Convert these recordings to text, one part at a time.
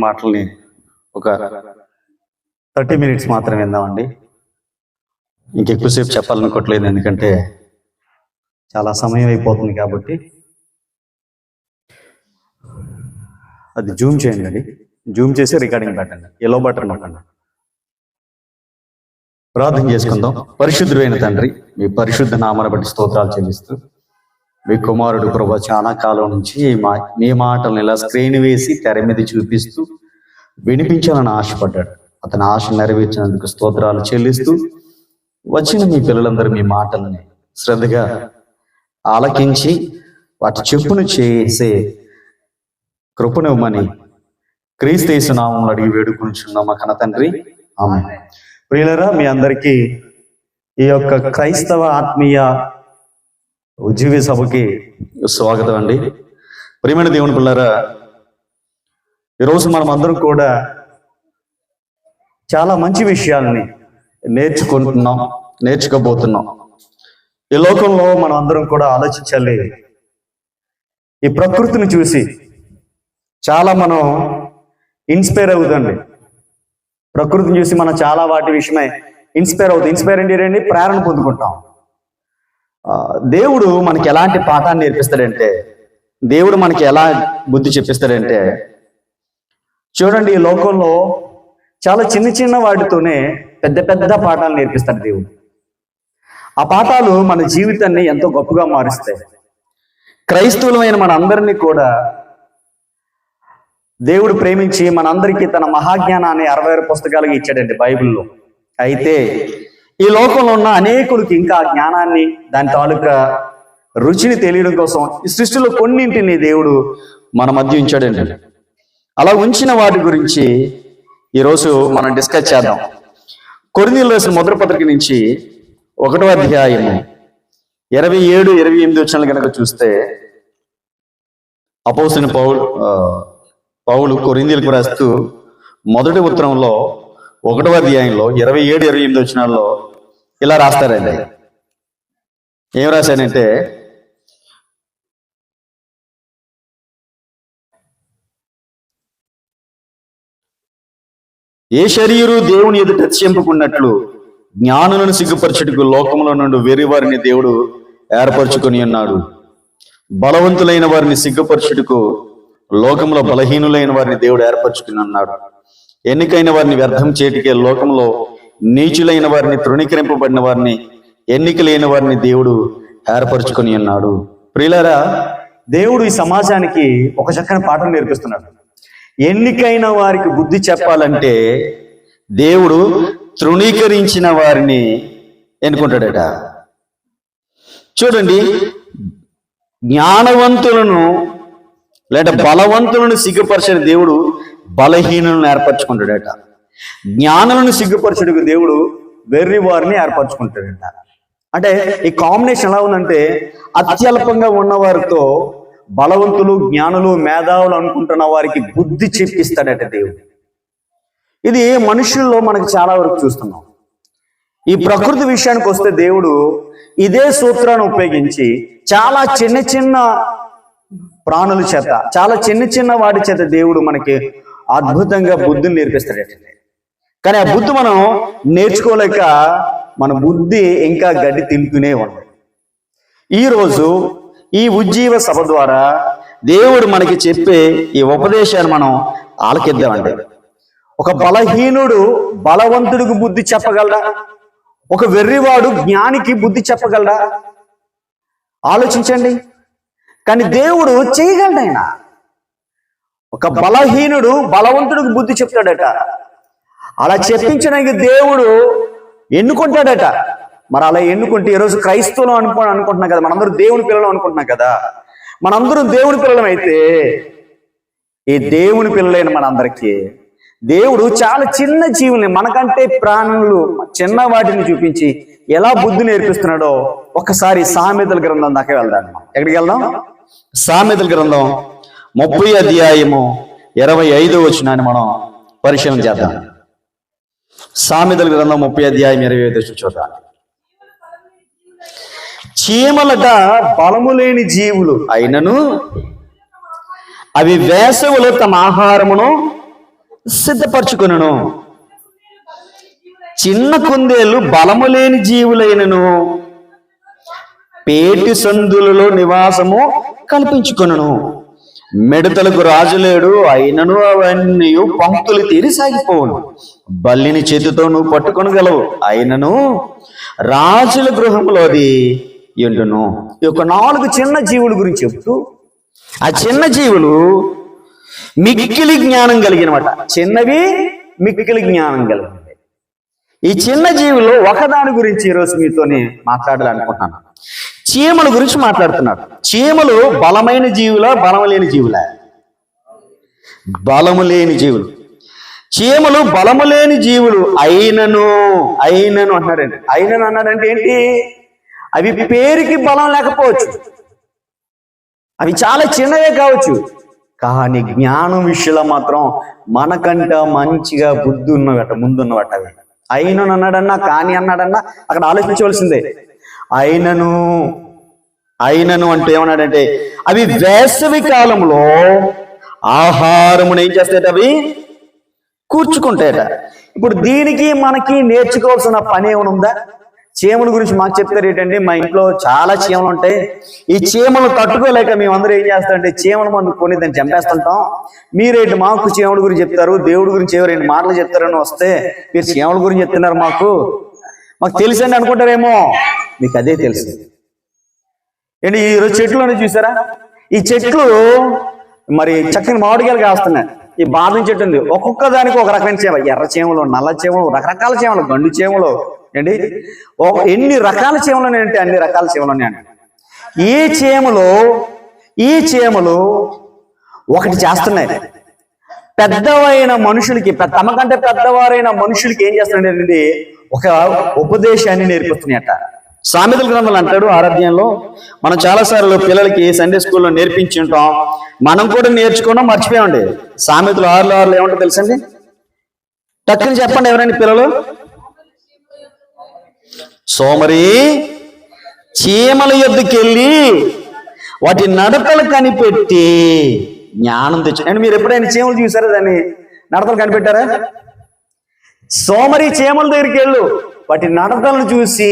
మాటల్ని ఒక thirty minutes మాత్రం విందామండి. ఇంకెక్కువసేపు చెప్పాలనుకోవట్లేదు ఎందుకంటే చాలా సమయం అయిపోతుంది కాబట్టి. అది జూమ్ చేయండి అది. జూమ్ చేసి రికార్డింగ్ పెట్టండి. ఎల్లో బటన్ నొక్కండి. ప్రార్థన చేసుకుందాం. పరిశుద్ధుడైన తండ్రి మీ పరిశుద్ధ నామాన్ని బట్టి స్తోత్రాలు చెల్లిస్తూ మీ కుమారుడు ప్రభా చాలా కాలం నుంచి మీ మాటలను ఇలా స్క్రీన్ వేసి తెర మీద చూపిస్తూ వినిపించాలని ఆశపడ్డాడు. అతని ఆశ నెరవేర్చినందుకు స్తోత్రాలు చెల్లిస్తూ వచ్చిన మీ పిల్లలందరూ మీ మాటలని శ్రద్ధగా ఆలకించి వాటి చెప్పును చేసే కృపనివ్వమని క్రీస్తేసు నామంలో అడిగి వేడుకుంటున్నాం మా కన తండ్రి. ఆమె ప్రియులరా మీ అందరికీ ఈ యొక్క క్రైస్తవ ఆత్మీయ ఉజ్జీవి సభకి స్వాగతం అండి. ప్రియమైన దేవుని పిల్లరా ఈరోజు మనం అందరం కూడా చాలా మంచి విషయాల్ని నేర్చుకుంటున్నాం నేర్చుకోబోతున్నాం. ఈ లోకంలో మనం అందరం కూడా ఆలోచించాలి ఈ ప్రకృతిని చూసి చాలా మనం ఇన్స్పైర్ అవుతుంది ప్రకృతిని చూసి మనం చాలా వాటి విషయమై ఇన్స్పైర్ అవుతుంది. ఇన్స్పైర్ అంటే ఏంటి? ప్రేరణ పొందుకుంటాం. దేవుడు మనకి ఎలాంటి పాఠాన్ని నేర్పిస్తాడంటే దేవుడు మనకి ఎలా బుద్ధి చెప్పిస్తాడంటే చూడండి ఈ లోకంలో చాలా చిన్న చిన్న వాటితోనే పెద్ద పెద్ద పాఠాలు నేర్పిస్తాడు దేవుడు. ఆ పాఠాలు మన జీవితాన్ని ఎంతో గొప్పగా మారుస్తాయి. క్రైస్తవులమైన మన అందరినీ కూడా దేవుడు ప్రేమించి మనందరికీ తన మహాజ్ఞానాన్ని అరవై ఆరు పుస్తకాలుగా ఇచ్చాడండి బైబిల్లో. అయితే ఈ లోకంలో ఉన్న అనేకులకి ఇంకా జ్ఞానాన్ని దాని తాలూకా రుచిని తెలియడం కోసం ఈ సృష్టిలో కొన్నింటిని దేవుడు మన మధ్య ఉంచాడండి. అలా ఉంచిన వాటి గురించి ఈరోజు మనం డిస్కస్ చేద్దాం. కొరిందీలు రాసిన మొదటి పత్రిక నుంచి ఒకటో అధ్యాయము ఇరవై ఏడు ఇరవై ఎనిమిది వచ్చిన కనుక చూస్తే అపోసిన పౌలు పౌలు కొరిందీలకు రాస్తూ మొదటి ఉత్తరంలో ఒకటవ అధ్యాయంలో ఇరవై ఏడు ఇరవై ఎనిమిది వచ్చినాల్లో ఇలా రాస్తారండి. ఏం రాశానంటే ఏ శరీరు దేవుని ఎదుట చెంపుకున్నట్లు జ్ఞానులను సిగ్గుపరచుటకు లోకంలో నుండి వేరే వారిని దేవుడు ఏర్పరచుకొని ఉన్నాడు. బలవంతులైన వారిని సిగ్గుపరచుటకు లోకంలో బలహీనులైన వారిని దేవుడు ఏర్పరచుకుని ఉన్నాడు. ఎన్నికైన వారిని వ్యర్థం చేటికే లోకంలో నీచులైన వారిని తృణీకరింపబడిన వారిని ఎన్నిక లేని వారిని దేవుడు ఏర్పరచుకొని ఉన్నాడు. ప్రియులారా దేవుడు ఈ సమాజానికి ఒక చక్కని పాఠం నేర్పిస్తున్నాడు. ఎన్నికైన వారికి బుద్ధి చెప్పాలంటే దేవుడు తృణీకరించిన వారిని ఎన్నుకుంటాడట. చూడండి జ్ఞానవంతులను లేదా బలవంతులను సిగ్గుపరచని దేవుడు బలహీనులను ఏర్పరచుకుంటాడట. జ్ఞానులను సిగ్గుపరచుడికి దేవుడు వెర్రి వారిని ఏర్పరచుకుంటాడట. అంటే ఈ కాంబినేషన్ ఎలా ఉందంటే అత్యల్పంగా ఉన్నవారితో బలవంతులు జ్ఞానులు మేధావులు అనుకుంటున్న వారికి బుద్ధి చెప్పిస్తాడట దేవుడు. ఇది మనుషుల్లో మనకు చాలా వరకు చూస్తున్నాం. ఈ ప్రకృతి విషయానికి వస్తే దేవుడు ఇదే సూత్రాన్ని ఉపయోగించి చాలా చిన్న చిన్న ప్రాణుల చేత చాలా చిన్న చిన్న వాటి చేత దేవుడు మనకి అద్భుతంగా బుద్ధిని నేర్పిస్తాడట కానీ ఆ బుద్ధి మనం నేర్చుకోలేక మన బుద్ధి ఇంకా గడ్డి తింటూనే ఉంది ఈరోజు ఈ ఉజ్జీవ సభ ద్వారా దేవుడు మనకి చెప్పే ఈ ఉపదేశాన్ని మనం ఆలకిద్దామండి. ఒక బలహీనుడు బలవంతుడికి బుద్ధి చెప్పగలడా? ఒక వెర్రివాడు జ్ఞానికి బుద్ధి చెప్పగలడా? ఆలోచించండి. కానీ దేవుడు చేయగలడు ఆయన ఒక బలహీనుడు బలవంతుడికి బుద్ధి చెప్తాడట. అలా చెప్పించడానికి దేవుడు ఎన్నుకుంటాడట. మరి అలా ఎన్నుకుంటే ఈరోజు క్రైస్తవులు అనుకో అనుకుంటున్నాం కదా మనందరూ దేవుని పిల్లలు అనుకుంటున్నాం కదా. మనందరం దేవుని పిల్లలం అయితే ఈ దేవుని పిల్లలైన మనందరికీ దేవుడు చాలా చిన్న జీవుల్ని మనకంటే ప్రాణులు చిన్న వాటిని చూపించి ఎలా బుద్ధి నేర్పిస్తున్నాడో ఒకసారి సామెతల గ్రంథం దాకా వెళ్దాం. ఎక్కడికి వెళ్దాం? సామెతల గ్రంథం. ముప్పై అధ్యాయము ఇరవై ఐదో వచ్చినాన్ని మనం పరిశీలన చేద్దాం. సామెతల గ్రంథం ముప్పై అధ్యాయం ఇరవై ఐదు వచ్చి చూద్దాం. చీమలట బలము లేని జీవులు అయినను అవి వేసవులో తమ ఆహారమును సిద్ధపరచుకొనును. చిన్న కుందేలు బలము లేని జీవులైనను పేటి సందులలో నివాసము కల్పించుకును మిడతలకు రాజు లేడు అయినను అవన్నీ పంక్తులు తీరి సాగిపోవును. బల్లిని చేతితో నువ్వు పట్టుకొనగలవు అయినను రాజుల గృహంలో అది ఎండును ఈ యొక్క నాలుగు చిన్న జీవుల గురించి చెప్తూ ఆ చిన్న జీవులు మిక్కిలి జ్ఞానం కలిగినమాట. చిన్నవి మిక్కిలి జ్ఞానం కలిగినవి. ఈ చిన్న జీవులు ఒకదాని గురించి ఈరోజు మీతోనే మాట్లాడాలనుకుంటున్నాను. చీమల గురించి మాట్లాడుతున్నాడు. చీమలు బలమైన జీవులా బలం లేని జీవులా? బలము లేని జీవులు. చీమలు బలము లేని జీవులు అయినను అయినను అంటున్నాడండి. అయినను అన్నాడంటే ఏంటి? అవి పేరుకి బలం లేకపోవచ్చు. అవి చాలా చిన్నవే కావచ్చు. కానీ జ్ఞానం విషయంలో మాత్రం మనకంట మంచిగా బుద్ధి ఉన్నవట ముందున్నవట అవి. అయినను అన్నాడన్నా కానీ అన్నాడన్నా అక్కడ ఆలోచించవలసిందే. అయినను అయినను అంటే ఏమన్నాడంటే అవి వేసవి కాలంలో ఆహారమును ఏం చేస్తాయట అవి? కూర్చుకుంటాయట. ఇప్పుడు దీనికి మనకి నేర్చుకోవాల్సిన పని ఏమైనా ఉందా? చీమల గురించి మాకు చెప్తారు ఏంటంటే మా ఇంట్లో చాలా చీమలు ఉంటాయి. ఈ చీమలు తట్టుకోలేక మేమందరూ ఏం చేస్తామంటే చీమల మందు కొని దాన్ని చంపేస్తుంటాం. మీరేంటి మాకు చీమల గురించి చెప్తారు? దేవుడి గురించి ఎవరైనా మాటలు చెప్తారని వస్తే మీరు చీమల గురించి చెప్తున్నారు మాకు. మాకు తెలుసండి అనుకుంటారేమో? మీకు అదే తెలుసు. ఏంటి ఈరోజు చెట్లు చూసారా? ఈ చెట్లు మరి చక్కని మామిడికాయలు కాస్తున్నాయి. ఈ బాదం చెట్టు ఉంది. ఒక్కొక్క దానికి ఒక రకమైన చేమ ఎర్ర చేమలు నల్ల చేమలు రకరకాల చేమలు గండు చేమలు. ఏంటి? ఒక ఎన్ని రకాల చేమలు ఉన్నాయంటే అన్ని రకాల చీమలు ఉన్నాయండి ఈ చేమలు ఈ చేమలు ఒకటి చేస్తున్నాయి. పెద్దవైన మనుషులకి పెద్ద- తమకంటే పెద్దవారైన మనుషులకి ఏం చేస్తున్నాడండి ఒక ఉపదేశాన్ని నేర్పిస్తున్నాయట. సామెతల గ్రంథాలు అంటాడు ఆరాధ్యంలో మనం చాలాసార్లు పిల్లలకి సండే స్కూల్లో నేర్పించి ఉంటాం మనం కూడా నేర్చుకున్నాం మర్చిపోయామండి. సామెతలు ఆరులో ఆరులో ఏమంటో తెలుసండి? టక్కుని చెప్పండి ఎవరైనా పిల్లలు? సోమరి చీమల యొద్దకెళ్ళి వాటి నడతలు కనిపెట్టి జ్ఞానం తెచ్చు అండ్ మీరు ఎప్పుడైనా చీమలు చూసారా దాన్ని? నడతలు కనిపెట్టారా? సోమరి చీమల దగ్గరికి వెళ్ళు. వాటి నడతలను చూసి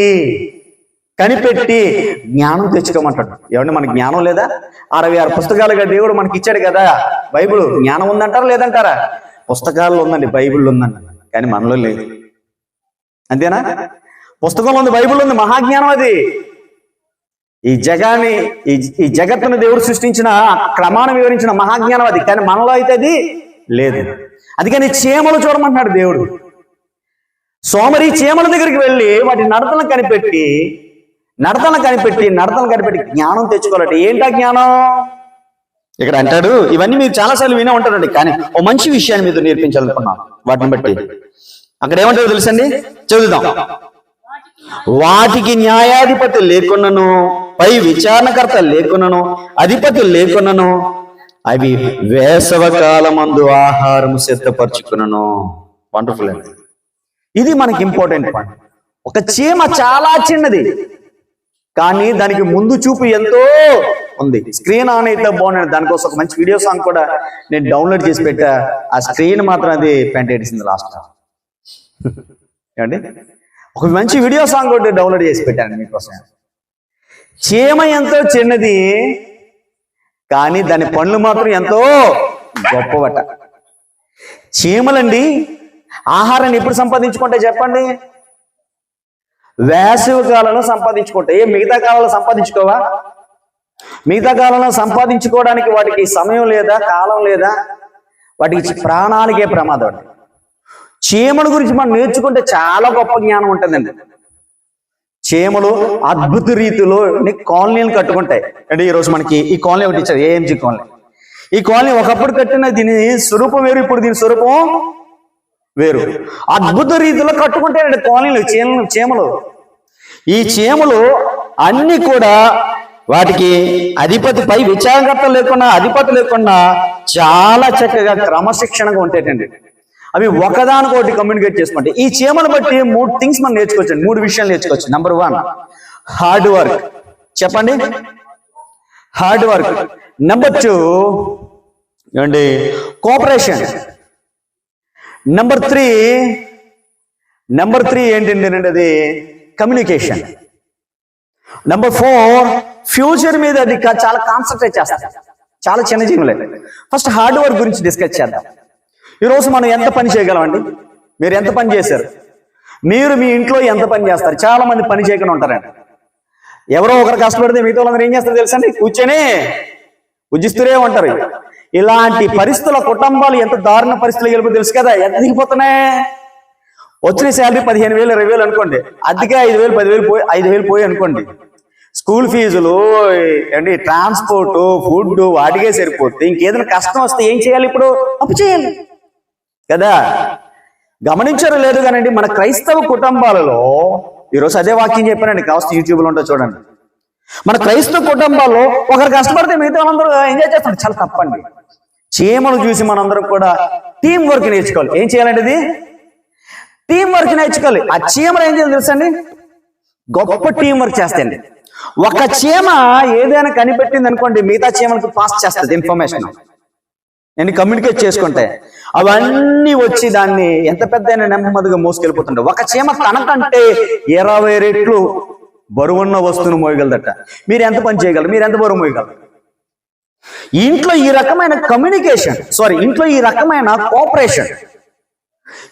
కనిపెట్టి జ్ఞానం తెచ్చుకోమంటాడు. ఏమంటే మనకి జ్ఞానం లేదా? అరవై ఆరు పుస్తకాలుగా దేవుడు మనకి ఇచ్చాడు కదా. బైబిల్ జ్ఞానం ఉందంటారా లేదంటారా? పుస్తకాల్లో ఉందండి బైబిల్ ఉందండి. కానీ మనలో లేదు. అంతేనా? పుస్తకంలో ఉంది బైబిల్ ఉంది మహాజ్ఞానం అది. ఈ జగాన్ని ఈ ఈ జగత్తును దేవుడు సృష్టించిన క్రమాన్ని వివరించిన మహాజ్ఞానం అది. కానీ మనలో అయితే అది లేదు. అందుకని చీమలు చూడమంటున్నాడు దేవుడు. సోమరి చీమల దగ్గరికి వెళ్ళి వాటి నడతలను కనిపెట్టి నడతలను కనిపెట్టి నడతలను కనిపెట్టి జ్ఞానం తెచ్చుకోవాలంటే ఏంటా జ్ఞానం? ఇక్కడ అంటాడు ఇవన్నీ మీరు చాలాసార్లు వినే ఉంటారండి కానీ ఓ మంచి విషయాన్ని మీతో నేర్పించాలనుకున్నాను వాటిని బట్టి. అక్కడ ఏమంటారో తెలుసండి? చదువుదాం. వాటికి న్యాయాధిపతి లేకున్నను పై విచారణకర్త లేకున్నను అధిపతి లేకున్నను అవి వేసవ కాలమందు ఆహారము సిద్ధపరచుకున్నను. వండర్ఫుల్ అండి. ఇది మనకి ఇంపార్టెంట్. పాయింట్ ఒక చీమ చాలా చిన్నది కానీ దానికి ముందు చూపు ఎంతో ఉంది. స్క్రీన్ ఆన్ అయితే బాగుంది. దానికోసం ఒక మంచి వీడియో సాంగ్ కూడా నేను డౌన్లోడ్ చేసి పెట్టా. ఆ స్క్రీన్ మాత్రం అది పెంటేసింది లాస్ట్ ఏమండి? ఒక మంచి వీడియో సాంగ్ ఒకటి డౌన్లోడ్ చేసి పెట్టాను మీకోసం. చీమ ఎంతో చిన్నది కానీ దాని పనులు మాత్రం ఎంతో గొప్పవట. చీమలండి ఆహారాన్ని ఎప్పుడు సంపాదించుకుంటే చెప్పండి? వేసవి కాలంలో సంపాదించుకుంటే. ఏ మిగతా కాలంలో సంపాదించుకోవా? మిగతా కాలంలో సంపాదించుకోవడానికి వాటికి సమయం లేదా కాలం లేదా? వాటికి ప్రాణాలకే ప్రమాదం అండి. చీమల గురించి మనం నేర్చుకుంటే చాలా గొప్ప జ్ఞానం ఉంటుందండి. చీమలు అద్భుత రీతిలో కాలనీలు కట్టుకుంటాయి. అంటే ఈరోజు మనకి ఈ కాలనీ ఒకటి ఇచ్చారు ఏఎంజీ కాలనీ. ఈ కాలనీ ఒకప్పుడు కట్టిన దీని స్వరూపం వేరు ఇప్పుడు దీని స్వరూపం వేరు. అద్భుత రీతిలో కట్టుకుంటాయండి కాలనీలు చీమలు చీమలు. ఈ చీమలు అన్ని కూడా వాటికి అధిపతి పై విచారణకర్త లేకుండా అధిపతి లేకుండా చాలా చక్కగా క్రమశిక్షణగా ఉంటాయండి అవి ఒకదానికొకటి కమ్యూనికేట్ చేసుకుంటాయి ఈ చీమను బట్టి మూడు థింగ్స్ మనం నేర్చుకోవచ్చు. మూడు విషయాలు నేర్చుకోవచ్చు. నెంబర్ వన్ హార్డ్ వర్క్ చెప్పండి. హార్డ్ వర్క్ నెంబర్ టూ ఏమండి? Cooperation number three number three ఏంటంటే అది కమ్యూనికేషన్ నెంబర్ ఫోర్ ఫ్యూచర్ మీద అది చాలా కాన్సన్ట్రేట్ చేస్తాం చాలా చిన్న జీవులే. ఫస్ట్ హార్డ్ వర్క్ గురించి డిస్కస్ చేద్దాం. ఈరోజు మనం ఎంత పని చేయగలమండి? మీరు ఎంత పని చేశారు? మీరు మీ ఇంట్లో ఎంత పని చేస్తారు? చాలా మంది పని చేయకుండా ఉంటారండి. ఎవరో ఒకరు కష్టపడితే మిగతా వాళ్ళందరూ ఏం చేస్తారు తెలుసండి కూర్చొని ఉజ్జిస్తూనే ఉంటారు. ఇలాంటి పరిస్థితుల కుటుంబాలు ఎంత దారుణ పరిస్థితులు గెలుపు తెలుసు కదా? ఎంత దిగిపోతున్నాయి వచ్చిన శాలరీ పదిహేను వేలు ఇరవై వేలు అనుకోండి. అద్దెకే ఐదు వేలు పదివేలు పోయి ఐదు వేలు పోయి అనుకోండి. స్కూల్ ఫీజులు ఏంటి ట్రాన్స్పోర్ట్ ఫుడ్ వాటికే సరిపోతే ఇంకేదైనా కష్టం వస్తే ఏం చేయాలి ఇప్పుడు? అప్పు చేయాలి. కదా? గమనించారో లేదు కానండి మన క్రైస్తవ కుటుంబాలలో ఈరోజు అదే వాక్యం చెప్పానండి కావస్తే యూట్యూబ్లో ఉంటే చూడండి. మన క్రైస్తవ కుటుంబాల్లో ఒకరు కష్టపడితే మిగతా వాళ్ళందరూ ఎంజాయ్ చేస్తారు. చాలా తప్పండి. చీమలు చూసి మనందరం కూడా టీం వర్క్ నేర్చుకోవాలి. ఏం చేయాలండి ఇది టీం వర్క్ నేర్చుకోవాలి. ఆ చీమలు ఏం చేయాలి తెలుసండి? గొప్ప టీం వర్క్ చేస్తాయండి. ఒక చీమ ఏదైనా కనిపెట్టింది అనుకోండి మిగతా చీమలకు పాస్ చేస్తుంది ఇన్ఫర్మేషన్ నేను కమ్యూనికేట్ చేసుకుంటే అవన్నీ వచ్చి దాన్ని ఎంత పెద్ద నెమ్మదిగా మోసుకెళ్ళిపోతుండే ఒక చీమ తనకంటే ఇరవై రెట్లు బరువున్న వస్తువును మోయగలదట. మీరు ఎంత పని చేయగలరు? మీరు ఎంత బరువు మోయగలరు? ఇంట్లో ఈ రకమైన కమ్యూనికేషన్ సారీ ఇంట్లో ఈ రకమైన కోఆపరేషన్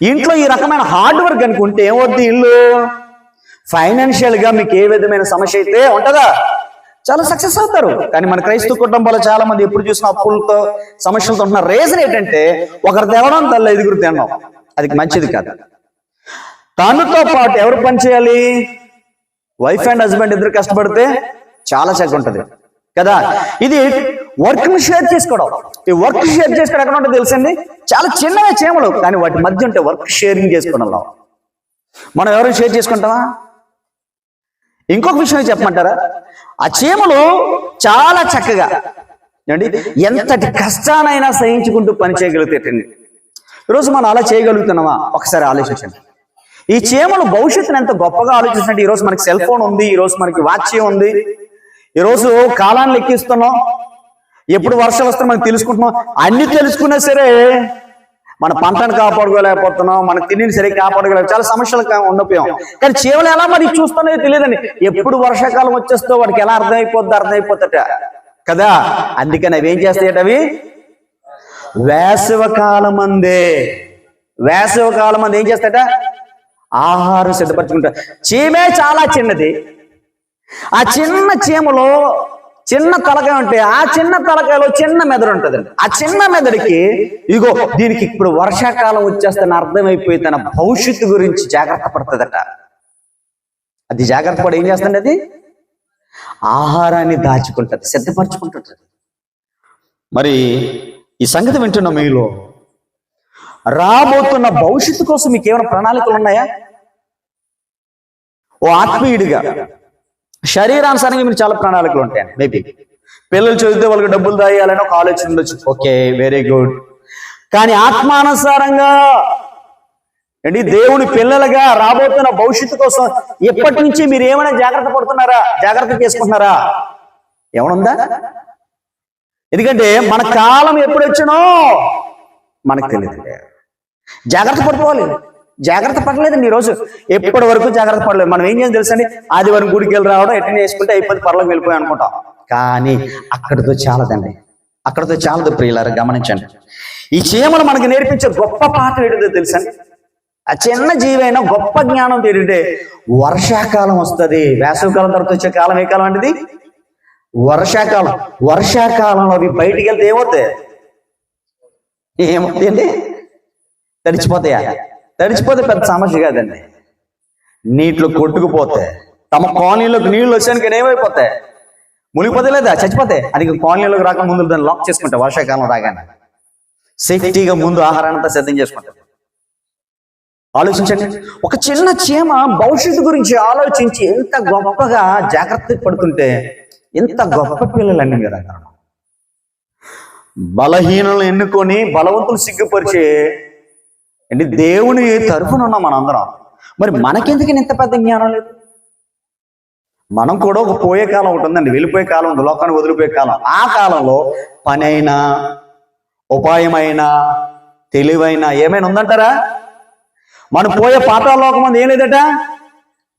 ఇంట్లో ఈ రకమైన హార్డ్ వర్క్ అనుకుంటే ఏమవుద్ది ఇల్లు? ఫైనాన్షియల్గా మీకు ఏ విధమైన సమస్య అయితే ఉంటుందా? చాలా సక్సెస్ అవుతారు. కానీ మన క్రైస్తవ కుటుంబాలు చాలా మంది ఎప్పుడు చూసిన అప్పులతో సమస్యలతో ఉంటున్న రీజన్ ఏంటంటే ఒకరు తేవడం తల్ల ఐదుగురు తినడం. అది మంచిది కాదు. తనతో పాటు ఎవరు పని చేయాలి? వైఫ్ అండ్ హస్బెండ్ ఇద్దరు కష్టపడితే చాలా చెక్క ఉంటది. కదా? ఇది వర్క్ని షేర్ చేసుకోవడం. ఈ వర్క్ షేర్ చేసుకోవడం ఎక్కడ ఉంటుంది తెలుసండి? చాలా చిన్నవే చీమలు కానీ వాటి మధ్య ఉంటే వర్క్ షేరింగ్ చేసుకోవడంలో. మనం ఎవరైనా షేర్ చేసుకుంటామా? ఇంకొక విషయం చెప్పమంటారా? ఆ చీమలు చాలా చక్కగా ఏమండి? ఎంతటి కష్టానైనా సహించుకుంటూ పని చేయగలుగుతాయండి ఈరోజు మనం అలా చేయగలుగుతున్నామా? ఒకసారి ఆలోచించండి. ఈ చీమలు భవిష్యత్తును ఎంత గొప్పగా ఆలోచించినట్టు ఈరోజు మనకి సెల్ ఫోన్ ఉంది ఈరోజు మనకి వాచ్ ఉంది. ఈరోజు కాలాన్ని లెక్కిస్తున్నాం. ఎప్పుడు వర్షాలు వస్తాయో మనం తెలుసుకుంటున్నాం. అన్ని తెలుసుకున్నా సరే మన పంటను కాపాడుకోలేకపోతున్నాం మన తిండిని సరిగ్గా కాపాడుకోలేక చాలా సమస్యలు కా- ఉండిపోయాం కానీ చీమలు ఎలా మరి చూస్తున్నాయో తెలియదండి. ఎప్పుడు వర్షాకాలం వచ్చేస్తో వాడికి ఎలా అర్థమైపోద్ది అర్థమైపోతట. కదా? అందుకని అవి ఏం చేస్తాయట అవి? వేసవ కాలం అందే. వేసవ కాలం అంది ఏం చేస్తాట ఆహారం సిద్ధపరచుకుంటారు చీమే చాలా చిన్నది. ఆ చిన్న చీమలో చిన్న తలకాయ ఉంటే ఆ చిన్న తలకాయలో చిన్న మెదడు ఉంటుందండి. ఆ చిన్న మెదడుకి ఇగో దీనికి ఇప్పుడు వర్షాకాలం వచ్చేస్తాను అర్థమైపోయి తన భవిష్యత్తు గురించి జాగ్రత్త పడుతుందట. అది జాగ్రత్త పడి ఏం చేస్తుంది అది? ఆహారాన్ని దాచుకుంటుంది సిద్ధపరచుకుంటుంది మరి ఈ సంగతి వింటున్న మీలో. రాబోతున్న భవిష్యత్తు కోసం మీకు ఏమైనా ప్రణాళికలు ఉన్నాయా? ఓ ఆత్మీయుడిగా శరీరానుసారంగా మీరు చాలా ప్రణాళికలు ఉంటాయి. మేబీ పిల్లలు చదివితే వాళ్ళకి డబ్బులు దాయాలని ఒక ఆలోచన ఉండొచ్చు. ఓకే వెరీ గుడ్ కానీ ఆత్మానుసారంగా ఏంటి? దేవుని పిల్లలుగా రాబోతున్న భవిష్యత్తు కోసం ఎప్పటి నుంచి మీరు ఏమైనా జాగ్రత్త పడుతున్నారా? జాగ్రత్త చేసుకుంటున్నారా? ఏమనుందా? ఎందుకంటే మన కాలం ఎప్పుడు వచ్చినో మనకు తెలియదు జాగ్రత్త పడిపోవాలి. జాగ్రత్త పడలేదండి ఈ రోజు. ఎప్పటి వరకు జాగ్రత్త పడలేదు? మనం ఏం చేయాలి తెలుసండి ఆదివారం గుడికి వెళ్ళి రావడం ఎట్లా చేసుకుంటే అయిపోతే పర్లోకి వెళ్ళిపోయి అనుకుంటాం. కానీ అక్కడితో చాలదండి. అక్కడితో చాలదు ప్రియులారు గమనించండి. ఈ చీమలు మనకి నేర్పించే గొప్ప పాఠం ఏంటో తెలుసండి ఆ చిన్న జీవైన గొప్ప జ్ఞానం ఏంటంటే వర్షాకాలం వస్తుంది. వేసవికాలం తర్వాత వచ్చే కాలం ఏ కాలం అంటే వర్షాకాలం. వర్షాకాలంలో అవి బయటికి వెళ్తే ఏమవుతాయి? ఏమవుతాయండి తడిచిపోతాయా? తడిచిపోతే పెద్ద సమస్య కాదండి. నీటిలో కొట్టుకుపోతే తమ కాలనీలోకి నీళ్ళు వచ్చానికి ఏమైపోతాయి? మునిగిపోతే లేదా చచ్చిపోతాయి అది కాలనీలోకి రాక ముందు దాన్ని లాక్ చేసుకుంటా వర్షాకాలం రాగానే. సేఫ్టీగా ముందు ఆహారాన్ని అంతా సిద్ధం చేసుకుంటాం. ఆలోచించండి. ఒక చిన్న చీమ భవిష్యత్తు గురించి ఆలోచించి ఎంత గొప్పగా జాగ్రత్త పడుతుంటే ఎంత గొప్ప పిల్లలండి మీరు అక్కడ. బలహీనలు ఎన్నుకొని బలవంతులు సిగ్గుపరిచే అంటే దేవుని తరఫున ఉన్నాం మనందరం. మరి మనకెందుకు ఇంత పెద్ద జ్ఞానం లేదు? మనం కూడా ఒక పోయే కాలం ఉంటుందండి వెళ్ళిపోయే కాలం ఉంది. లోకాన్ని వదిలిపోయే కాలం. ఆ కాలంలో పని అయినా ఉపాయమైనా తెలివైన ఏమైనా ఉందంటారా? మనం పోయే పాతాళలోకం అంది ఏం లేదట?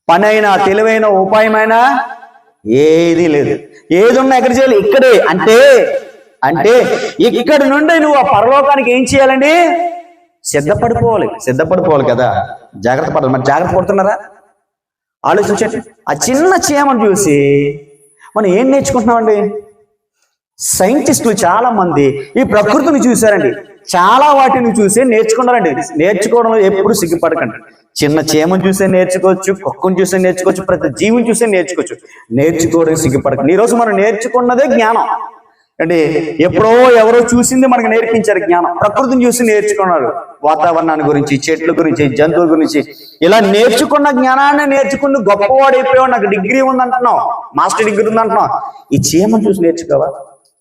పని అయినా తెలివైన ఉపాయమైనా ఏది లేదు. ఏది ఉన్నా ఎక్కడ చేయాలి? ఇక్కడే. అంటే అంటే ఇక్కడ నుండి నువ్వు ఆ పరలోకానికి ఏం చేయాలండి? సిద్ధపడిపోవాలి సిద్ధపడిపోవాలి కదా. జాగ్రత్త పడాలి. మరి జాగ్రత్త పడుతున్నారా? ఆలోచించండి. ఆ చిన్న చీమను చూసి మనం ఏం నేర్చుకుంటున్నామండి? సైంటిస్టులు చాలా మంది ఈ ప్రకృతిని చూశారండి. చాలా వాటిని చూసి నేర్చుకున్నారండి. నేర్చుకోవడంలో ఎప్పుడు సిగ్గుపడకండి. చిన్న చీమను చూసే నేర్చుకోవచ్చు కుక్కను చూసే నేర్చుకోవచ్చు ప్రతి జీవిని చూసే నేర్చుకోవచ్చు. నేర్చుకోవడం సిగ్గుపడకండి. ఈరోజు మనం నేర్చుకున్నదే జ్ఞానం. అంటే ఎప్పుడో ఎవరో చూసింది మనకు నేర్పించారు జ్ఞానం. ప్రకృతిని చూసి నేర్చుకున్నారు వాతావరణాన్ని గురించి చెట్ల గురించి జంతువుల గురించి. ఇలా నేర్చుకున్న జ్ఞానాన్ని నేర్చుకుని గొప్పవాడైపోయావు నాకు డిగ్రీ ఉందంటున్నావు. మాస్టర్ డిగ్రీ ఉందంటున్నావు. ఈ చీమను చూసి నేర్చుకోవా?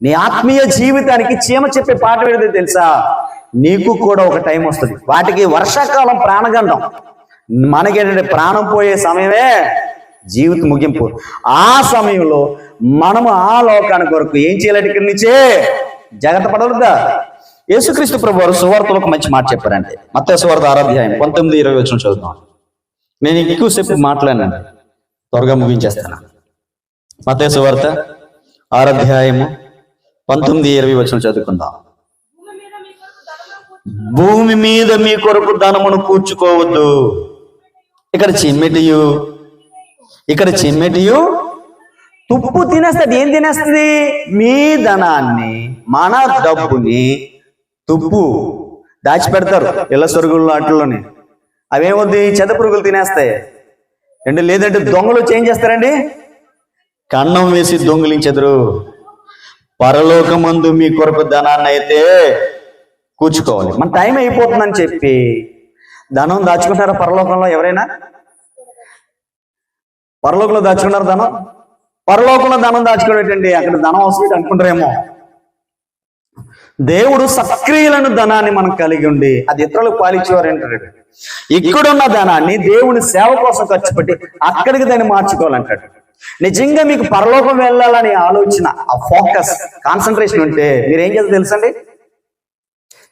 నీ ఆత్మీయ జీవితానికి చీమ చెప్పే పాట ఏదో తెలుసా? నీకు కూడా ఒక టైం వస్తుంది. వాటికి వర్షాకాలం ప్రాణగండం మనకేంటంటే ప్రాణం పోయే సమయమే జీవిత ముగింపు. ఆ సమయంలో మనము ఆ లోకానికి కొరకు ఏం చేయాలి ఇక్కడి నుంచే? జాగ్రత్త పడవద్దా యేసుక్రీస్తు ప్రభు వారు సువార్తలో ఒక మంచి మాట చెప్పారండి. మత్త సువార్త ఆరాధ్యాయం పంతొమ్మిది ఇరవై వచ్చిన చూద్దాం నేను ఎక్కువసేపు మాట్లాడినండి త్వరగా ముగించేస్తాను. మత్త సువార్త ఆరాధ్యాయము పంతొమ్మిది ఇరవై వచ్చిన చదువుకుందాం. భూమి మీద మీ కొరకు ధనమును కూర్చుకోవద్దు. ఇక్కడ చిమ్మెటియు. ఇక్కడ చిమ్మెటియు తుప్పు తినేస్తుంది ఏం తినేస్తుంది? మీ ధనాన్ని మన డబ్బుని తుప్పు దాచిపెడతారు ఇళ్ళ సొరుగుల్లో వాటిల్లోని అవేమొద్ది? చెద పురుగులు తినేస్తాయి. అంటే లేదంటే దొంగలు చేంజ్ చేస్తారండి? కన్నం వేసి దొంగిలించెదరు. పరలోకమందు మీ కొరకు ధనాన్ని అయితే కూర్చుకోవాలి. మన టైం అయిపోతుందని చెప్పి ధనం దాచుకుంటారా పరలోకంలో ఎవరైనా? పరలోకంలో దాచుకున్నారు ధనం? పరలోకంలో ధనం దాచుకునేటండి అక్కడ ధనం అవసరం అనుకుంటారేమో. దేవుడు సక్రియలను ధనాన్ని మనం కలిగి ఉండి అది ఇతరులకు పాలించేవారు అంటాడు ఇక్కడున్న ధనాన్ని దేవుని సేవ కోసం ఖర్చు పెట్టి అక్కడికి దాన్ని మార్చుకోవాలంటాడు. నిజంగా మీకు పరలోకం వెళ్ళాలని ఆలోచన ఆ ఫోకస్ కాన్సన్ట్రేషన్ ఉంటే మీరు ఏం చేస్తారు తెలుసండి?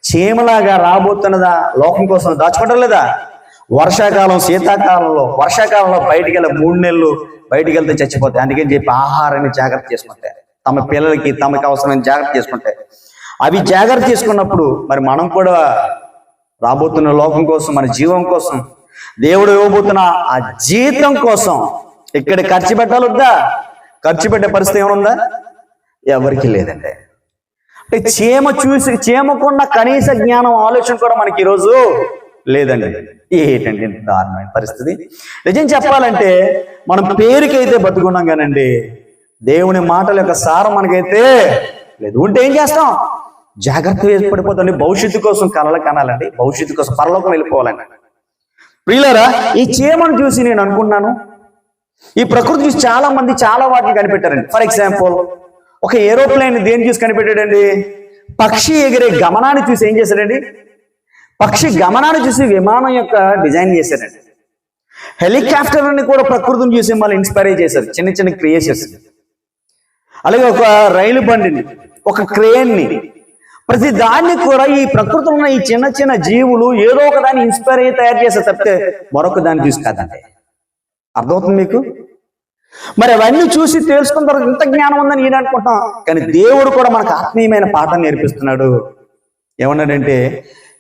చీమలాగా రాబోతున్నదా లోకం కోసం దాచుకోవడం లేదా? వర్షాకాలం శీతాకాలంలో వర్షాకాలంలో బయటికి వెళ్ళే మూడు నెలలు బయటికి వెళ్తే చచ్చిపోతాయి. అందుకని చెప్పి ఆహారాన్ని జాగ్రత్త చేసుకుంటాయి. తమ పిల్లలకి తమకి అవసరమైన జాగ్రత్త చేసుకుంటాయి. అవి జాగ్రత్త చేసుకున్నప్పుడు మరి మనం కూడా రాబోతున్న లోకం కోసం మన జీవం కోసం దేవుడు ఇవ్వబోతున్న ఆ జీతం కోసం ఇక్కడ ఖర్చు పెట్టాలొద్దా? ఖర్చు పెట్టే పరిస్థితి ఏమైనా ఎవరికి లేదండి. అంటే చీమ చూసి చీమకున్న కనీస జ్ఞానం ఆలోచన కూడా మనకి ఈరోజు లేదండి. ఏంటండి ఇంత దారుణమైన పరిస్థితి? నిజం చెప్పాలంటే మనం పేరుకైతే బతుకున్నాం కానండి దేవుని మాటల యొక్క సారం మనకైతే లేదు. ఉంటే ఏం చేస్తాం? జాగ్రత్త ఏర్పడిపోతుంది భవిష్యత్తు కోసం కలలు కనాలండి. భవిష్యత్తు కోసం పరలోకం వెళ్ళిపోవాలండి. ప్రియులరా ఈ చీమను చూసి నేను అనుకున్నాను. ఈ ప్రకృతి చూసి చాలా మంది చాలా వాటిని కనిపెట్టారండి. ఫర్ ఎగ్జాంపుల్ ఒక ఏరోప్లేన్ దేని చూసి కనిపెట్టాడండి? పక్షి ఎగిరే గమనాన్ని చూసి ఏం చేశాడండి? పక్షి గమనాన్ని చూసి విమానం యొక్క డిజైన్ చేశారండి హెలికాప్టర్ అని కూడా ప్రకృతిని చూసి మళ్ళీ ఇన్స్పైర్ చేశారు. చిన్న చిన్న క్రియేషన్స్ అలాగే ఒక రైలు బండిని ఒక క్రేన్ని. ప్రతి దాన్ని కూడా ఈ ప్రకృతిలో ఉన్న ఈ చిన్న చిన్న జీవులు ఏదో ఒక దాన్ని ఇన్స్పైర్ అయ్యి తయారు చేస్తారు తప్పితే మరొక దాన్ని చూసి కాదండి. అర్థమవుతుంది మీకు? మరి అవన్నీ చూసి తెలుసుకున్న తర్వాత ఇంత జ్ఞానం ఉందని నేను అనుకుంటాం కానీ దేవుడు కూడా మనకు ఆత్మీయమైన పాఠం నేర్పిస్తున్నాడు. ఏమన్నాడంటే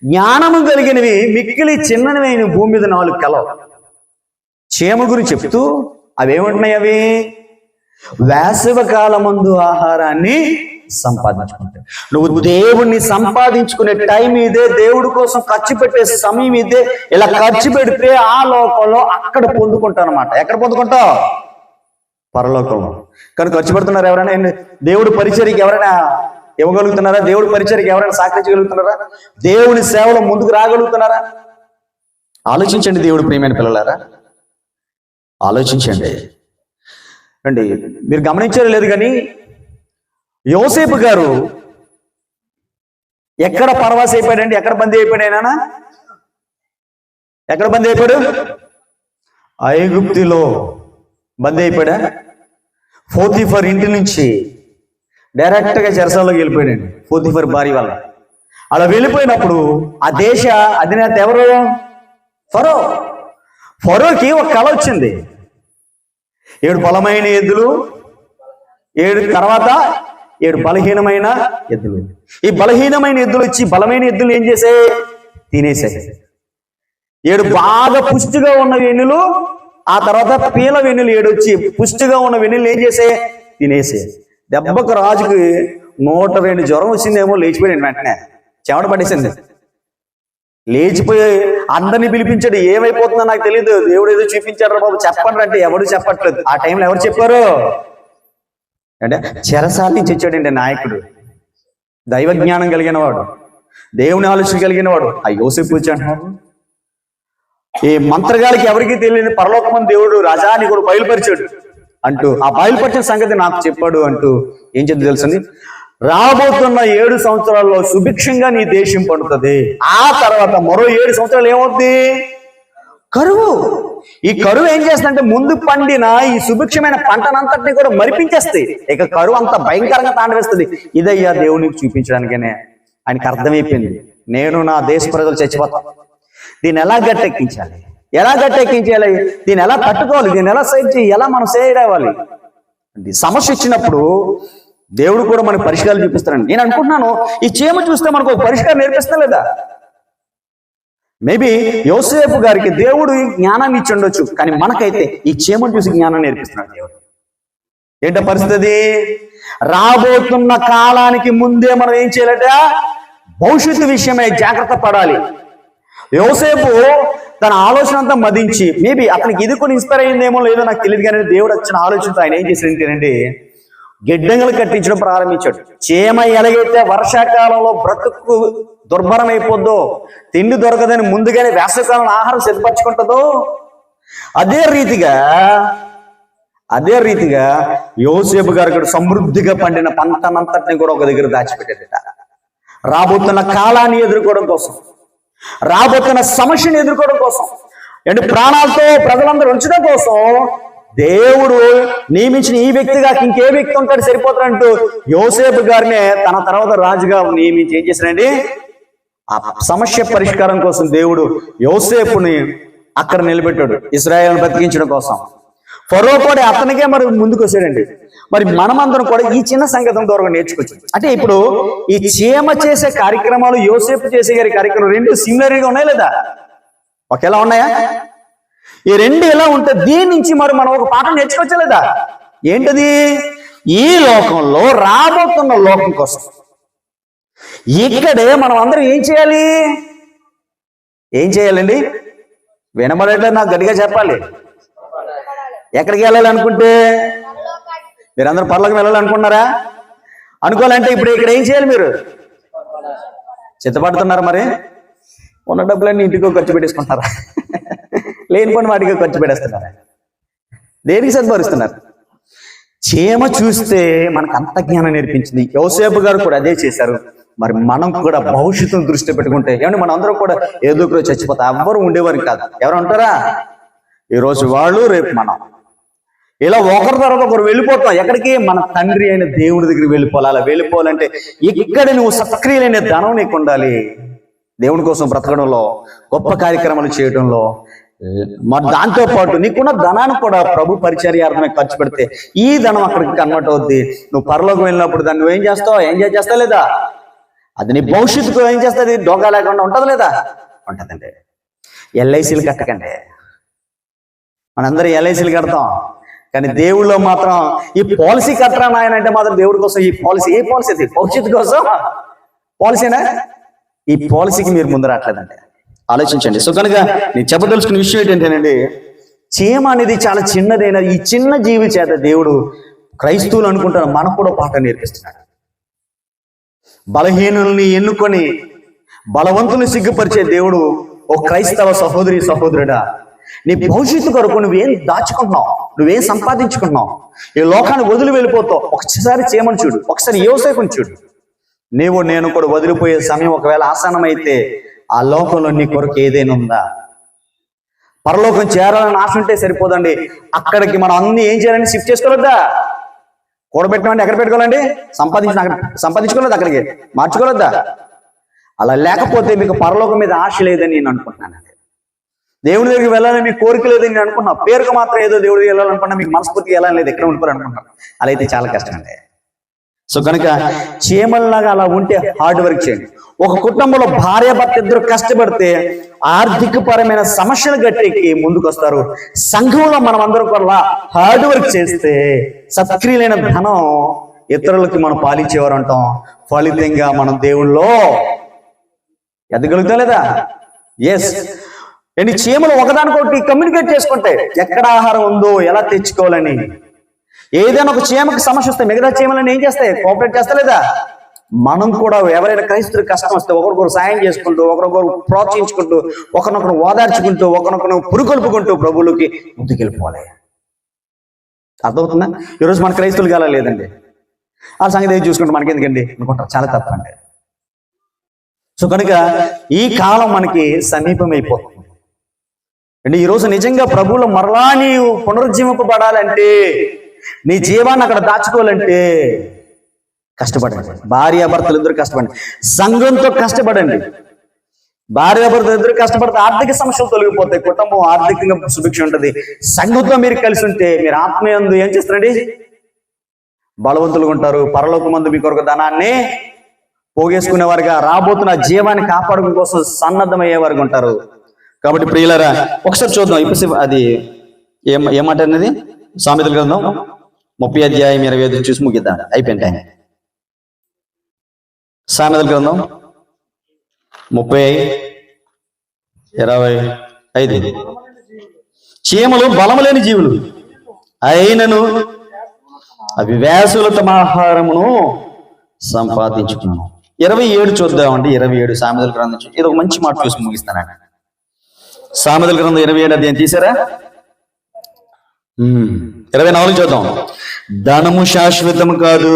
జ్ఞానము కలిగినవి మిక్కిలి చిన్ననమైన భూమి మీద నాలుగు కలవు. చీమ గురించి చెప్తూ అవేమంటున్నాయి అవి? వేసవ కాలమందు ఆహారాన్ని సంపాదించుకుంటాయి. నువ్వు దేవుణ్ణి సంపాదించుకునే టైం ఇదే దేవుడి కోసం ఖర్చు పెట్టే సమయం ఇదే ఇలా ఖర్చు పెడితే ఆ లోకంలో అక్కడ పొందుకుంటావు అనమాట ఎక్కడ పొందుకుంటావు? పరలోకంలో. కానీ ఖర్చు పెడుతున్నారు ఎవరైనా? దేవుడు దేవుడి ఎవరైనా ఇవ్వగలుగుతున్నారా? దేవుడి పరిచయకి ఎవరైనా సహకరించగలుగుతున్నారా? దేవుని సేవలో ముందుకు రాగలుగుతున్నారా? ఆలోచించండి దేవుడు ప్రియమైన పిల్లలారా. ఆలోచించండి. అండి మీరు గమనించారు లేదు కానీ యోసేపు గారు ఎక్కడ పరవాసి అయిపోయాడండి? ఎక్కడ బందీ అయిపోయాడు ఆయన? ఎక్కడ బందీ అయిపోయాడు? ఐగుప్తిలో బందీ అయిపోయాడా? ఫోర్తిఫర్ ఇంటి నుంచి డైరెక్ట్గా చెరసాల్లోకి వెళ్ళిపోయాడండి పోతిఫర్ భార్య వల్ల. అలా వెళ్ళిపోయినప్పుడు ఆ దేశ అధినేత ఎవరు? ఫరో. ఫరోకి ఒక కళ వచ్చింది. ఏడు బలమైన ఎద్దులు ఏడు తర్వాత ఏడు బలహీనమైన ఎద్దులు. ఈ బలహీనమైన ఎద్దులు వచ్చి బలమైన ఎద్దులు ఏం చేసే తినేసాయి ఏడు బాగా పుష్టిగా ఉన్న వెన్నులు ఆ తర్వాత పీల వెన్నులు ఏడు వచ్చి పుష్టిగా ఉన్న వెన్నులు ఏం చేసే తినేసే దెబ్బకు రాజుకి నూట రెండు జ్వరం వచ్చిందేమో లేచిపోయాడు వెంటనే. చెమట పడేసింది లేచిపోయి అందరిని పిలిపించాడు. ఏమైపోతుందో నాకు తెలియదు దేవుడు ఏదో చూపించాడు బాబు. చెప్పండి అంటే ఎవరు చెప్పట్లేదు. ఆ టైంలో ఎవరు చెప్పారు? అంటే చెరసాల నుంచి వచ్చాడండి నాయకుడు. దైవ జ్ఞానం కలిగిన వాడు దేవుని ఆలోచన కలిగిన వాడు ఆ యోసేపు వచ్చాడు. ఈ మంత్రగాలికి ఎవరికి తెలియని పరలోకమని దేవుడు రజాని కూడా బయలుపరిచాడు. అంటూ ఆ బయలుపరిచిన సంగతి నాకు చెప్పాడు అంటూ ఏం చెప్తే తెలుసండి? రాబోతున్న ఏడు సంవత్సరాల్లో సుభిక్షంగా నీ దేశం పండుతుంది. ఆ తర్వాత మరో ఏడు సంవత్సరాలు ఏమవుద్ది? కరువు. ఈ కరువు ఏం చేస్తుందంటే ముందు పండిన ఈ సుభిక్షమైన పంటనంతటిని కూడా మరిపించేస్తాయి. ఇక కరువు అంత భయంకరంగా తాండవేస్తుంది. ఇదయ్యా దేవునికి చూపించడానికనే. ఆయనకి అర్థమైపోయింది. నేను నా దేశ ప్రజలు చచ్చిపోతాను దీన్ని ఎలా గట్టెక్కించాలి? ఎలా గట్టెక్కించాలి దీన్ని ఎలా తట్టుకోవాలి దీన్ని ఎలా సైడ్ చేయాలి? ఎలా మనం సేవ్ సమస్య ఇచ్చినప్పుడు దేవుడు కూడా మనకు పరిష్కారాలు చూపిస్తాడండి. నేను అనుకుంటున్నాను ఈ చీమ చూస్తే మనకు ఒక పరిష్కారం నేర్పిస్తా లేదా? మేబీ యోసేపు గారికి దేవుడు ఈ జ్ఞానాన్ని ఇచ్చి ఉండొచ్చు కానీ మనకైతే ఈ చీమను చూసి జ్ఞానం నేర్పిస్తున్నాడు దేవుడు. ఏంట పరిస్థితి? రాబోతున్న కాలానికి ముందే మనం ఏం చేయాలట భవిష్యత్తు విషయమై జాగ్రత్త పడాలి. యోసేపు తన ఆలోచన అంతా మదించి మేబీ అతనికి ఇది కూడా ఇన్స్పైర్ అయిందేమో లేదో నాకు తెలియదు కానీ దేవుడు వచ్చిన ఆలోచనతో ఆయన ఏం చేశాడంటేనండి గిడ్డంగులు కట్టించడం ప్రారంభించాడు. చీమ ఎలాగైతే వర్షాకాలంలో బ్రతుకు దుర్భరం అయిపోద్దో తిండి దొరకదని ముందుగానే వేసవకాలంలో ఆహారం సిద్ధపరచుకుంటుందో అదే రీతిగా అదే రీతిగా యోసేపు గారు ఇక్కడ సమృద్ధిగా పండిన పంటనంతటిని కూడా ఒక దగ్గర దాచిపెట్టాడట రాబోతున్న కాలాన్ని ఎదుర్కోవడం కోసం. రాబోతున్న సమస్యను ఎదుర్కోవడం కోసం. అంటే ప్రాణాలతో ప్రజలందరూ ఉంచడం కోసం దేవుడు నియమించిన ఈ వ్యక్తిగా ఇంకే వ్యక్తి ఉంటాడు సరిపోతాడంటూ యోసేపు గారినే తన తర్వాత రాజుగా నియమించి ఏం చేశాడండి? ఆ సమస్య పరిష్కారం కోసం దేవుడు యోసేపుని అక్కడ నిలబెట్టాడు. ఇజ్రాయేల్ బతికించడం కోసం. ఫరో కూడా అతనికే మరి ముందుకు వచ్చాడండి మరి మనమందరం కూడా ఈ చిన్న సంగతం ద్వారా నేర్చుకోవచ్చు. అంటే ఇప్పుడు ఈ చీమ చేసే కార్యక్రమాలు యోసేపు చేసే గారి కార్యక్రమాలు రెండు సిమిలరీగా ఉన్నాయి లేదా? ఒకేలా ఉన్నాయా? ఈ రెండు ఎలా ఉంటే దీని నుంచి మరి మనం ఒక పాఠం నేర్చుకోవచ్చా లేదా? ఏంటది? ఈ లోకంలో రాబోతున్న లోకం కోసం. ఇక్కడే మనం అందరం ఏం చేయాలి? ఏం చేయాలండి? వినబడట్లేదు నాకు గట్టిగా చెప్పాలి. ఎక్కడికి వెళ్ళాలి అనుకుంటే మీరందరూ పర్లకు వెళ్ళాలనుకుంటున్నారా? అనుకోవాలంటే ఇప్పుడు ఇక్కడ ఏం చేయాలి మీరు? చిత్తపడుతున్నారా మరి? ఉన్న డబ్బులన్నీ ఇంటికో ఖర్చు పెట్టేసుకుంటారా లేని పని వాటికి ఖర్చు పెట్టేస్తున్నారా? దేనికి సద్భరిస్తున్నారు? చీమ చూస్తే మనకు అంత జ్ఞానం నేర్పించింది. యోసేపు గారు కూడా అదే చేశారు. మరి మనం కూడా భవిష్యత్తును దృష్టి పెట్టుకుంటే ఏమంటే మనం అందరం కూడా ఏదో ఒకరోజు చచ్చిపోతాం. ఎవ్వరు ఉండేవారు కాదు. ఎవరు ఉంటారా? ఈరోజు వాళ్ళు రేపు మనం. ఇలా ఒకరి తర్వాత ఒకరు వెళ్ళిపోతాం. ఎక్కడికి? మన తండ్రి అయిన దేవుడి దగ్గరికి వెళ్ళిపోవాలి. అలా వెళ్ళిపోవాలంటే ఇక్కడ నువ్వు సక్రియులైన ధనం నీకు ఉండాలి. దేవుని కోసం బ్రతకడంలో గొప్ప కార్యక్రమాలు చేయడంలో మరి దాంతో పాటు నీకున్న ధనాన్ని కూడా ప్రభు పరిచర్యార్థమే ఖర్చు పెడితే ఈ ధనం అక్కడికి కన్వర్ట్ అవుద్ది. నువ్వు పరలోకి వెళ్ళినప్పుడు దాన్ని నువ్వేం చేస్తావు? ఎంజాయ్ చేస్తా లేదా? అది నీ భవిష్యత్తుకు ఏం చేస్తుంది? డోగా లేకుండా ఉంటది లేదా? ఉంటుందండి ఎల్ఐసీలు కట్టకండి. మనందరం ఎల్ఐసీలు కడతాం. కానీ దేవుళ్ళో మాత్రం ఈ పాలసీ కట్టరా నాయన అంటే మాత్రం దేవుడి కోసం ఈ పాలసీ ఏ పాలసీ అది? భవిష్యత్తు కోసం? పాలసీనా? ఈ పాలసీకి మీరు ముందు రావట్లేదండి. ఆలోచించండి. సో కనుక నేను చెప్పదలుచుకున్న విషయం ఏంటంటేనండి చీమ అనేది చాలా చిన్నదైన ఈ చిన్న జీవి చేత దేవుడు క్రైస్తవులు అనుకుంటారు మనకు కూడా పాఠం నేర్పిస్తున్నాడు. బలహీనుల్ని ఎన్నుకొని బలవంతుని సిగ్గుపరిచే దేవుడు ఓ క్రైస్తవ సహోదరి సహోదరుడా నీ భవిష్యత్తు కొరకు నువ్వేం దాచుకుంటున్నావు? నువ్వేం సంపాదించుకున్నావు? ఈ లోకాన్ని వదిలి వెళ్ళిపోతావు. ఒకసారి చేయమని చూడు. ఒకసారి యోసేపుని చూడు. నీవు నేను కూడా వదిలిపోయే సమయం ఒకవేళ ఆసనమైతే ఆ లోకంలో నీ కొరకు ఏదైనా ఉందా? పరలోకం చేరాలని ఆశ ఉంటే సరిపోదండి. అక్కడికి మనం అన్ని ఏం చేయాలని షిఫ్ట్ చేసుకోలేదా? కూడబెట్టమంటే ఎక్కడ పెట్టుకోవాలండి? సంపాదించిన అక్కడ సంపాదించుకోలేదు అక్కడికి? మార్చుకోలేదా? అలా లేకపోతే మీకు పరలోకం మీద ఆశ లేదని నేను అనుకుంటున్నాను దేవుడి దగ్గరికి వెళ్ళాలని మీకు కోరిక లేదని నేను అనుకున్నా. పేరుకు మాత్రం ఏదో దేవుడికి వెళ్ళాలనుకున్నా మీకు మనస్ఫూర్తి వెళ్ళాలని లేదు ఎక్కడ ఉండిపోరు అనుకుంటున్నాను అలా అయితే చాలా కష్టం అండి. సో కనుక చీమల్లాగా అలా ఉంటే హార్డ్ వర్క్ చేయండి. ఒక కుటుంబంలో భార్య భర్త ఇద్దరు కష్టపడితే ఆర్థిక పరమైన సమస్యలు గట్టెక్కి ముందుకు వస్తారు సంఘంలో మనం అందరం కూడా హార్డ్ వర్క్ చేస్తే సత్క్రియలైన ధనం ఇతరులకి మనం పాలించేవారు అంటాం. ఫలితంగా మనం దేవుళ్ళో ఎదగలుగుతా లేదా? ఎస్ రెండు చీమలు ఒకదానికొకటి కమ్యూనికేట్ చేసుకుంటాయి ఎక్కడ ఆహారం ఉందో ఎలా తెచ్చుకోవాలని? ఏదైనా ఒక చీమకి సమస్య వస్తే మిగతా చీమలను ఏం చేస్తాయి? కోఆపరేట్ చేస్తా లేదా మనం కూడా ఎవరైనా క్రైస్తులకు కష్టం వస్తే ఒకరికొకరు సాయం చేసుకుంటూ ఒకరికొకరు ప్రోత్సహించుకుంటూ ఒకరినొకరు ఓదార్చుకుంటూ ఒకరినొకరు పురుకొల్పుకుంటూ ప్రభువులకి ముందుకెళ్ళిపోవాలి. అర్థమవుతుందా? ఈరోజు మన క్రైస్తువులు అలా లేదండి. ఆ సంగతి ఏది చూసుకుంటే మనకి ఎందుకండి? అనుకుంటారు. చాలా తప్పండి. సో కనుక ఈ కాలం మనకి సమీపమైపోతుంది. అంటే ఈరోజు నిజంగా ప్రభువులు మరలా నీవు పునరుజ్జీవింపబడాలంటే నీ జీవాన్ని అక్కడ దాచుకోవాలంటే కష్టపడండి. భార్యాభర్తలు ఇద్దరు కష్టపడండి. సంఘంతో కష్టపడండి. భార్యాభర్తలు ఇద్దరు కష్టపడితే ఆర్థిక సమస్యలు తొలగిపోతాయి. కుటుంబం ఆర్థికంగా సుభిక్ష ఉంటుంది. సంఘంతో మీరు కలిసి ఉంటే మీరు ఆత్మీయందు ఏం చేస్తారండి? బలవంతులుగా ఉంటారు. పరలోక మందు మీ కొరకు ధనాన్ని పోగేసుకునేవారుగా. రాబోతున్న జీవాన్ని కాపాడడం కోసం సన్నద్ధమయ్యే వారికి ఉంటారు. కాబట్టి ప్రియులరా ఒకసారి చూద్దాం. ఇప్పుడు అది ఏం ఏమాట అనేది? సామెతల గ్రంథం ముప్పై అధ్యాయం ఇరవై ఐదు చూసి ముగిద్దాం. అయిపోయింది టైం. సామెతల గ్రంథం ముప్పై ఇరవై ఐదు. చీమలు బలము లేని జీవులు. అయినను అవి వేసులు తమ ఆహారమును సంపాదించుకున్నాను. ఇరవై ఏడు చూద్దామండి. ఇరవై ఏడు సామెతల గ్రంథం ఇది ఒక మంచి మాట చూసి ముగిస్తానండి. సామెతల గ్రంథం ఇరవై ఏడు అధ్యాయం తీసారా? ఇరవై నాలుగు చూద్దాం. ధనము శాశ్వతము కాదు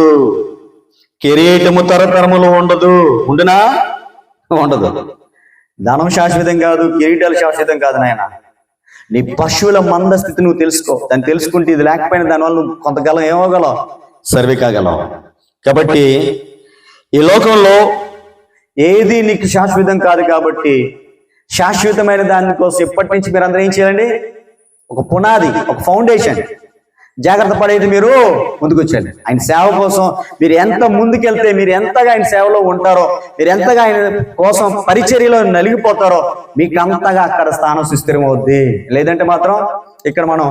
కిరీటము తరతరములు ఉండదు. ఉండునా? ఉండదు. ధనం శాశ్వతం కాదు కిరీటాలు శాశ్వతం కాదు నాయన. నీ పశువుల మంద స్థితి నువ్వు తెలుసుకో. దాన్ని తెలుసుకుంటే ఇది లేకపోయినా దానివల్ల నువ్వు కొంతకాలం ఏమవగలవు సర్వే కాగలవు. కాబట్టి ఈ లోకంలో ఏది నీకు శాశ్వతం కాదు కాబట్టి శాశ్వతమైన దానికోసం ఇప్పటి నుంచి మీరు అందరూ ఏం చేయాలండి? ఒక పునాది ఒక ఫౌండేషన్ జాగ్రత్త పడేది మీరు ముందుకు ఆయన సేవ కోసం మీరు ఎంత ముందుకెళ్తే మీరు ఎంతగా ఆయన సేవలో ఉంటారో మీరు ఎంతగా ఆయన కోసం పరిచర్యలో నలిగిపోతారో మీకు అంతగా అక్కడ స్థానం సుస్థిరం అవుద్ది. లేదంటే మాత్రం ఇక్కడ మనం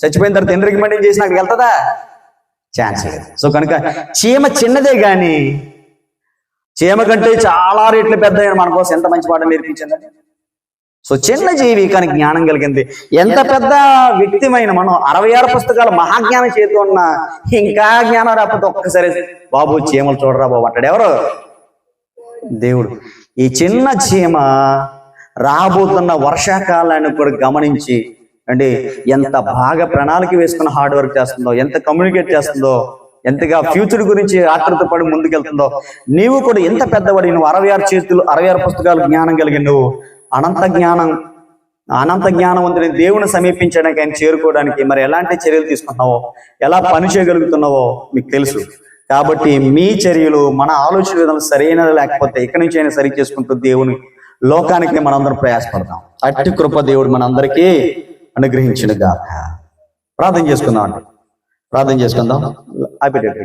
చచ్చిపోయిన తర్వాత ఎన్ని రికమెండ్ చేసిన అక్కడికి వెళ్తుందా? ఛాన్స్ లేదు. సో కనుక చీమ చిన్నదే కానీ చీమ కంటే చాలా రేట్లు పెద్ద మన కోసం ఎంత మంచి పాఠం నేర్పించిందండి? సో చిన్న జీవి కానీ జ్ఞానం కలిగింది. ఎంత పెద్ద వ్యక్తిమైన మనం అరవై ఆరు పుస్తకాలు మహాజ్ఞానం చేతి ఉన్న ఇంకా జ్ఞానం రాకపోతే ఒక్కసారి బాబు చీమలు చూడరా బాబు అంటాడు. ఎవరు? దేవుడు. ఈ చిన్న చీమ రాబోతున్న వర్షాకాలాన్ని కూడా గమనించి అంటే ఎంత బాగా ప్రణాళిక వేసుకున్న హార్డ్ వర్క్ చేస్తుందో ఎంత కమ్యూనికేట్ చేస్తుందో ఎంతగా ఫ్యూచర్ గురించి ఆతృత పడి ముందుకెళ్తుందో నీవు కూడా ఎంత పెద్దవాడి నువ్వు అరవై ఆరు చేతులు అరవై ఆరు పుస్తకాలు జ్ఞానం కలిగి నువ్వు అనంత జ్ఞానం అనంత జ్ఞానవంతుని దేవుని సమీపించడానికి ఆయన చేరుకోవడానికి మరి ఎలాంటి చర్యలు తీసుకుంటున్నావో ఎలా పని చేయగలుగుతున్నావో మీకు తెలుసు. కాబట్టి మీ చర్యలు మన ఆలోచన విధానం సరైనది లేకపోతే ఇక్కడి నుంచి అయినా సరి చేసుకుంటూ దేవుని లోకానికి మనందరం ప్రయాసపడతాం. అట్టి కృప దేవుడు మనందరికీ అనుగ్రహించిన గాక ప్రార్థన చేసుకుందాం అండి. ప్రార్థన చేసుకుందాం. Happy date